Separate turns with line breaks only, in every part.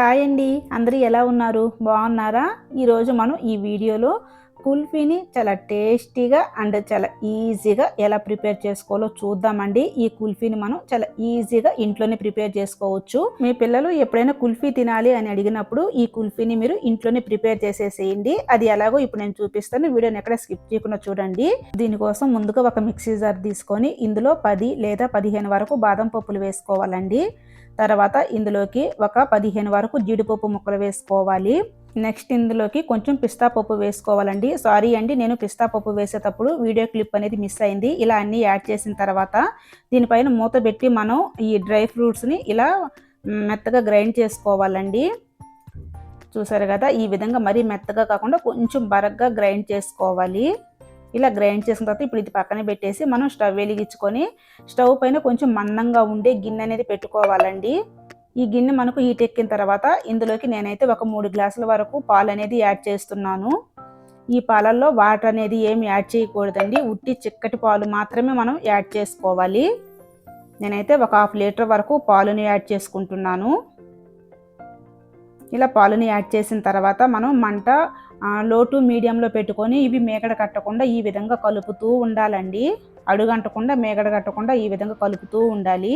Hi అండి. అందరూ ఎలా ఉన్నారు? బాగున్నారా? ఈరోజు మనం ఈ వీడియోలో కుల్ఫీని చాలా టేస్టీగా అండ్ చాలా ఈజీగా ఎలా ప్రిపేర్ చేసుకోవాలో చూద్దామండి. ఈ కుల్ఫీని మనం చాలా ఈజీగా ఇంట్లోనే ప్రిపేర్ చేసుకోవచ్చు. మీ పిల్లలు ఎప్పుడైనా కుల్ఫీ తినాలి అని అడిగినప్పుడు ఈ కుల్ఫీని మీరు ఇంట్లోనే ప్రిపేర్ చేసేసేయండి. అది ఎలాగో ఇప్పుడు నేను చూపిస్తాను. వీడియోని ఎక్కడ స్కిప్ చేయకుండా చూడండి. దీనికోసం ముందుగా ఒక మిక్సీ జార్ తీసుకొని ఇందులో పది లేదా పదిహేను వరకు బాదం పప్పులు వేసుకోవాలండి. తర్వాత ఇందులోకి ఒక పదిహేను వరకు జీడిపప్పు ముక్కలు వేసుకోవాలి. నెక్స్ట్ ఇందులోకి కొంచెం పిస్తా పప్పు వేసుకోవాలండి. సారీ అండి నేను పిస్తా పప్పు వేసేటప్పుడు వీడియో క్లిప్ అనేది మిస్ అయింది. ఇలా అన్నీ యాడ్ చేసిన తర్వాత దీనిపైన మూత పెట్టి మనం ఈ డ్రై ఫ్రూట్స్ని ఇలా మెత్తగా గ్రైండ్ చేసుకోవాలండి. చూసారు కదా ఈ విధంగా మరీ మెత్తగా కాకుండా కొంచెం బరగ్గా గ్రైండ్ చేసుకోవాలి. ఇలా గ్రైండ్ చేసిన తర్వాత ఇప్పుడు ఇది పక్కన పెట్టేసి మనం స్టవ్ వెలిగించుకొని స్టవ్ పైన కొంచెం మందంగా ఉండే గిన్నె అనేది పెట్టుకోవాలండి. ఈ గిన్నె మనకు హీట్ ఎక్కిన తర్వాత ఇందులోకి నేనైతే ఒక మూడు గ్లాసుల వరకు పాలు అనేది యాడ్ చేస్తున్నాను. ఈ పాలల్లో వాటర్ అనేది ఏమి యాడ్ చేయకూడదండి. ఉట్టి చిక్కటి పాలు మాత్రమే మనం యాడ్ చేసుకోవాలి. నేనైతే ఒక హాఫ్ లీటర్ వరకు పాలుని యాడ్ చేసుకుంటున్నాను. ఇలా పాలుని యాడ్ చేసిన తర్వాత మనం మంట లో టు మీడియంలో పెట్టుకొని ఇవి మేకడ కట్టకుండా ఈ విధంగా కలుపుతూ ఉండాలండి. అడుగంటకుండా మేకడ కట్టకుండా ఈ విధంగా కలుపుతూ ఉండాలి.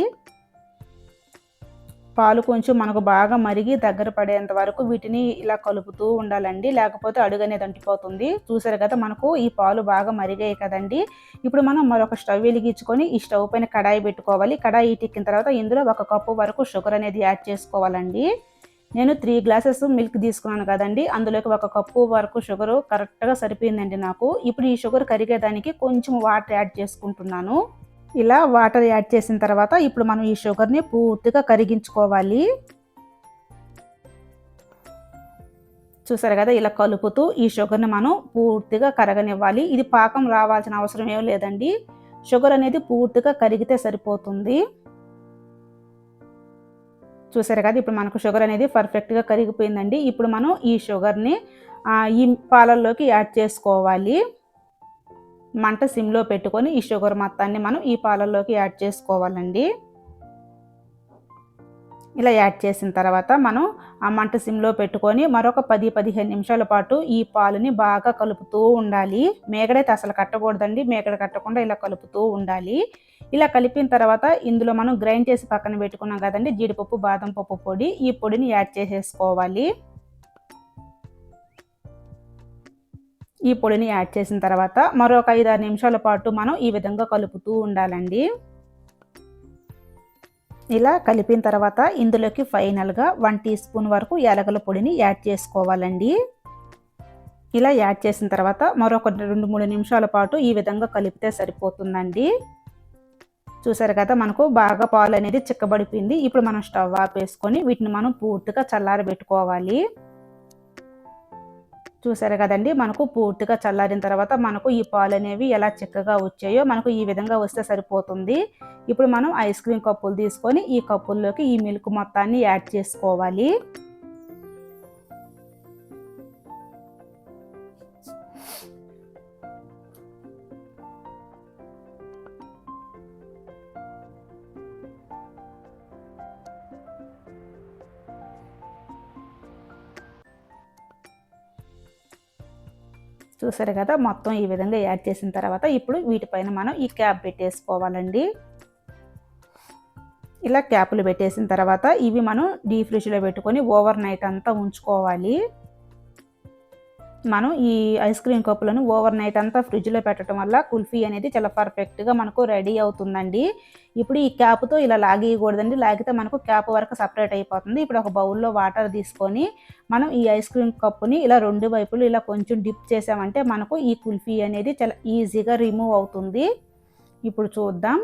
పాలు కొంచెం మనకు బాగా మరిగి దగ్గర పడేంత వరకు వీటిని ఇలా కలుపుతూ ఉండాలండి. లేకపోతే అడుగు అనేది అంటిపోతుంది. చూసారు కదా మనకు ఈ పాలు బాగా మరిగాయి కదండి. ఇప్పుడు మనం మరొక స్టవ్ వెలిగించుకొని ఈ స్టవ్ పైన కడాయి పెట్టుకోవాలి. కడాయి ఎక్కిన తర్వాత ఇందులో ఒక కప్పు వరకు షుగర్ అనేది యాడ్ చేసుకోవాలండి. నేను త్రీ గ్లాసెస్ మిల్క్ తీసుకున్నాను కదండి. అందులోకి ఒక కప్పు వరకు షుగర్ కరెక్ట్గా సరిపోయిందండి నాకు. ఇప్పుడు ఈ షుగర్ కరిగేదానికి కొంచెం వాటర్ యాడ్ చేసుకుంటున్నాను. ఇలా వాటర్ యాడ్ చేసిన తర్వాత ఇప్పుడు మనం ఈ షుగర్ని పూర్తిగా కరిగించుకోవాలి. చూసారు కదా ఇలా కలుపుతూ ఈ షుగర్ని మనం పూర్తిగా కరగనివ్వాలి. ఇది పాకం రావాల్సిన అవసరం ఏం లేదండి. షుగర్ అనేది పూర్తిగా కరిగితే సరిపోతుంది. చూసారు కదా ఇప్పుడు మనకు షుగర్ అనేది పర్ఫెక్ట్గా కరిగిపోయిందండి. ఇప్పుడు మనం ఈ షుగర్ని ఈ పాలల్లోకి యాడ్ చేసుకోవాలి. మంట సిమ్లో పెట్టుకొని ఈ షుగర్ మొత్తాన్ని మనం ఈ పాలల్లోకి యాడ్ చేసుకోవాలండి. ఇలా యాడ్ చేసిన తర్వాత మనం ఆ మంట సిమ్లో పెట్టుకొని మరొక పది పదిహేను నిమిషాల పాటు ఈ పాలుని బాగా కలుపుతూ ఉండాలి. మేకడైతే అసలు కట్టకూడదండి. మేకడ కట్టకుండా ఇలా కలుపుతూ ఉండాలి. ఇలా కలిపిన తర్వాత ఇందులో మనం గ్రైండ్ చేసి పక్కన పెట్టుకున్నాం కదండి జీడిపప్పు బాదం పప్పు పొడి ఈ పొడిని యాడ్ చేసేసుకోవాలి. ఈ పొడిని యాడ్ చేసిన తర్వాత మరొక ఐదు ఆరు నిమిషాల పాటు మనం ఈ విధంగా కలుపుతూ ఉండాలండి. ఇలా కలిపిన తర్వాత ఇందులోకి ఫైనల్గా వన్ టీ స్పూన్ వరకు యాలకుల పొడిని యాడ్ చేసుకోవాలండి. ఇలా యాడ్ చేసిన తర్వాత మరొక రెండు మూడు నిమిషాల పాటు ఈ విధంగా కలిపితే సరిపోతుందండి. చూసారు కదా మనకు బాగా పాలు అనేది చిక్కబడిపోయింది. ఇప్పుడు మనం స్టవ్ ఆపేసుకొని వీటిని మనం పూర్తిగా చల్లారబెట్టుకోవాలి. చూసారు కదండి మనకు పూర్తిగా చల్లారిన తర్వాత మనకు ఈ పాలు అనేవి ఎలా చిక్కగా వచ్చాయో మనకు ఈ విధంగా వస్తే సరిపోతుంది. ఇప్పుడు మనం ఐస్ క్రీమ్ కప్పులు తీసుకొని ఈ కప్పుల్లోకి ఈ మిల్క్ మొత్తాన్ని యాడ్ చేసుకోవాలి. చూసారు కదా మొత్తం ఈ విధంగా యాడ్ చేసిన తర్వాత ఇప్పుడు వీటిపైన మనం ఈ క్యాప్ పెట్టేసుకోవాలండి. ఇలా క్యాపులు పెట్టేసిన తర్వాత ఇవి మనం డీ ఫ్రిడ్జ్లో పెట్టుకొని ఓవర్ నైట్ అంతా ఉంచుకోవాలి. మనం ఈ ఐస్ క్రీమ్ కప్పులను ఓవర్ నైట్ అంతా ఫ్రిడ్జ్లో పెట్టడం వల్ల కుల్ఫీ అనేది చాలా పర్ఫెక్ట్గా మనకు రెడీ అవుతుందండి. ఇప్పుడు ఈ క్యాప్తో ఇలా లాగేయకూడదండి. లాగితే మనకు క్యాప్ వరకు సపరేట్ అయిపోతుంది. ఇప్పుడు ఒక బౌల్లో వాటర్ తీసుకొని మనం ఈ ఐస్ క్రీమ్ కప్పుని ఇలా రెండు వైపులు ఇలా కొంచెం డిప్ చేసామంటే మనకు ఈ కుల్ఫీ అనేది చాలా ఈజీగా రిమూవ్ అవుతుంది. ఇప్పుడు చూద్దాం.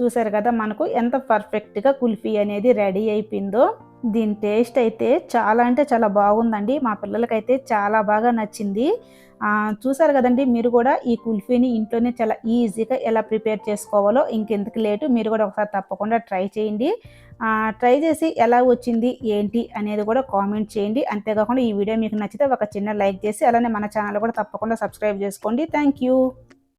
చూసారు కదా మనకు ఎంత పర్ఫెక్ట్గా కుల్ఫీ అనేది రెడీ అయిపోయిందో. దీని టేస్ట్ అయితే చాలా అంటే చాలా బాగుందండి. మా పిల్లలకైతే చాలా బాగా నచ్చింది. చూసారు కదండి మీరు కూడా ఈ కుల్ఫీని ఇంట్లోనే చాలా ఈజీగా ఎలా ప్రిపేర్ చేసుకోవాలో ఇంకెందుకు లేటు మీరు కూడా ఒకసారి తప్పకుండా ట్రై చేయండి. ట్రై చేసి ఎలా వచ్చింది ఏంటి అనేది కూడా కామెంట్ చేయండి. అంతేకాకుండా ఈ వీడియో మీకు నచ్చితే ఒక చిన్న లైక్ చేసి అలానే మన ఛానల్ కూడా తప్పకుండా సబ్స్క్రైబ్ చేసుకోండి. Thank you.